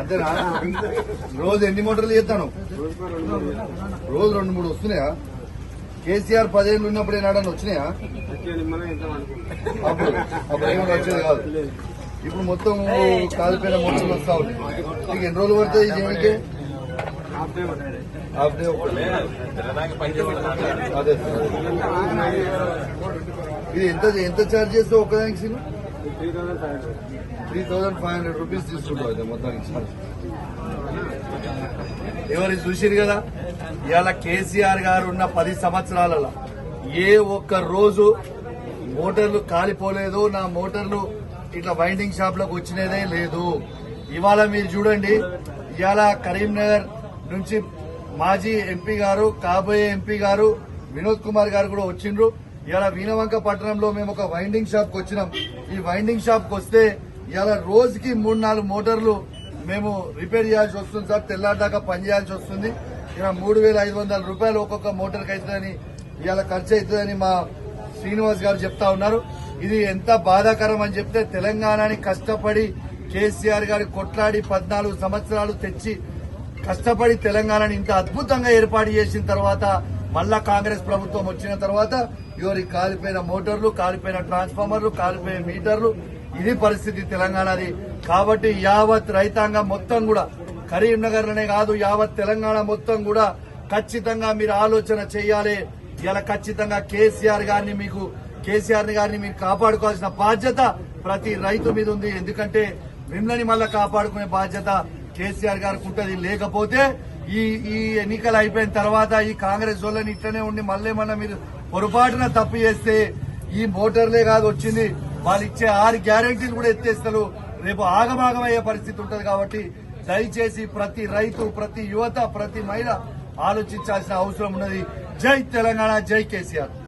అంతేనా రోజు ఎన్ని మోటార్లు చేస్తాను. రోజు రెండు మూడు వస్తున్నాయా? కేసీఆర్ పదేళ్ళు ఉన్నప్పుడు ఏనాడని వచ్చినాయా? అప్పుడు అప్పుడు ఏమో వచ్చేది కాదు. ఇప్పుడు మొత్తం కాలిపోయిన మోటార్లు వస్తా ఉన్నాయి. నీకు ఎన్ని రోజులు పడుతుంది అదే. ఇది ఎంత ఎంత ఛార్జ్ చేస్తావు ఒక్కదానికి Seenu three thousand five hundred rupees తీసుకుంటావు అయితే మొత్తానికి ఎవరు చూసిరు కదా? ఇవాళ కేసీఆర్ గారు ఉన్న పది సంవత్సరాలలో ఏ ఒక్క రోజు మోటార్లు కాలిపోలేదు నా మోటార్లు ఇట్లా వైండింగ్ షాప్లోకి వచ్చినదే లేదు. ఇవాళ మీరు చూడండి ఇవాళ కరీంనగర్ నుంచి మాజీ ఎంపీ గారు కాబోయే ఎంపీ గారు వినోద్ కుమార్ గారు కూడా వచ్చిండ్రు. ఇలా వీణవంక పట్టణంలో మేము ఒక వైండింగ్ షాప్కి వచ్చినాం. ఈ వైండింగ్ షాప్కి వస్తే ఇలా రోజుకి మూడు నాలుగు మోటార్లు మేము రిపేర్ చేయాల్సి వస్తుంది సార్. తెల్లారిదాకా పని చేయాల్సి వస్తుంది. ఇలా మూడు వేల ఐదు వందల రూపాయలు ఒక్కొక్క మోటార్కి అవుతుందని ఇలా ఖర్చు అవుతుందని మా శ్రీనివాస్ గారు చెప్తా ఉన్నారు. ఇది ఎంత బాధాకరం అని చెప్తే తెలంగాణని కష్టపడి కేసీఆర్ గారి కొట్లాడి పద్నాలుగు సంవత్సరాలు తెచ్చి కష్టపడి తెలంగాణని ఇంత అద్భుతంగా ఏర్పాటు చేసిన తర్వాత మళ్ళా కాంగ్రెస్ ప్రభుత్వం వచ్చిన తర్వాత ఇవరి కాలిపోయిన మోటార్లు కాలిపోయిన ట్రాన్స్ఫార్మర్లు కాలిపోయిన మీటర్లు ఇది పరిస్థితి తెలంగాణది. కాబట్టి యావత్ రైతాంగం మొత్తం కూడా కరీంనగర్ అనే కాదు యావత్ తెలంగాణ మొత్తం కూడా ఖచ్చితంగా మీరు ఆలోచన చేయాలి. ఇలా ఖచ్చితంగా కేసీఆర్ గారిని మీకు కేసీఆర్ గారిని మీరు కాపాడుకోవాల్సిన బాధ్యత ప్రతి రైతు మీద ఉంది. ఎందుకంటే మిమ్మల్ని మళ్ళా కాపాడుకునే బాధ్యత కేసీఆర్ గారికి ఉంటది లేకపోతే ఈ ఈ ఎన్నికలు అయిపోయిన తర్వాత ఈ కాంగ్రెస్ వాళ్ళని ఇట్లనే ఉండి మళ్ళీ మన మీరు పొరపాటున తప్పు చేస్తే ఈ మోటార్లే కాదు వచ్చింది. వాళ్ళు ఇచ్చే ఆరు గ్యారంటీలు కూడా ఎత్తేస్తారు. రేపు ఆగమాగమయ్యే పరిస్థితి ఉంటది కాబట్టి దయచేసి ప్రతి రైతు ప్రతి యువత ప్రతి మహిళ ఆలోచించాల్సిన అవసరం ఉన్నది. జై తెలంగాణ జై కేసీఆర్.